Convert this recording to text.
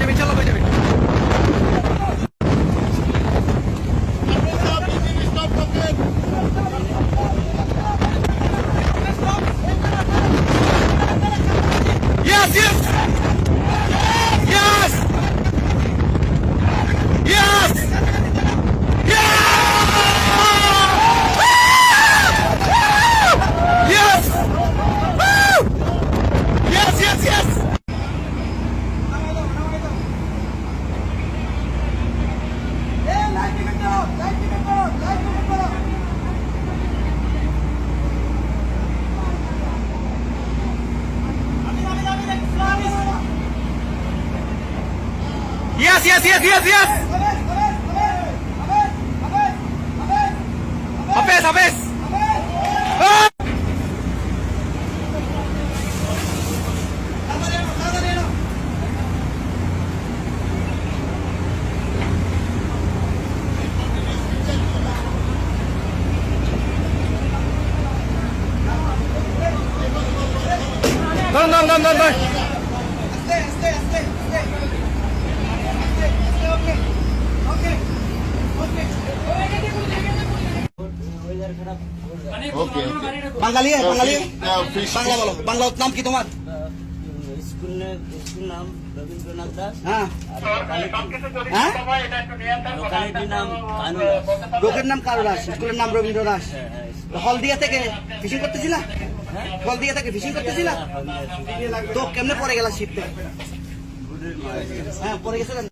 যাবে ইনশাল্লাহ হয়ে যাবে। Yes, yes, yes, yes, yes. A ver, a ver, a ver, a ver, a ver, a ver. A ver, a ver. ধরুন ধরুন ধরুন ওকে বাঙালি বাঙালি। বাংলা বলো। বাংলা নাম কি তোমার? নাম রবীন্দ্রনাথ দাস। হ্যাঁ। লোকালিটি- হ্যাঁ? লোকালিটির নাম কানু লোকের নাম কারও দাস স্কুলের নাম রবীন্দ্র দাস। হ্যাঁ, হ্যাঁ, হল দিয়া থেকে ফিশিং করতেছিলা হলদিয়া থেকে ফিশিং করতেছিলা তো কেমনে পরে গেলা শিখতে হ্যাঁ পরে গেছিলেন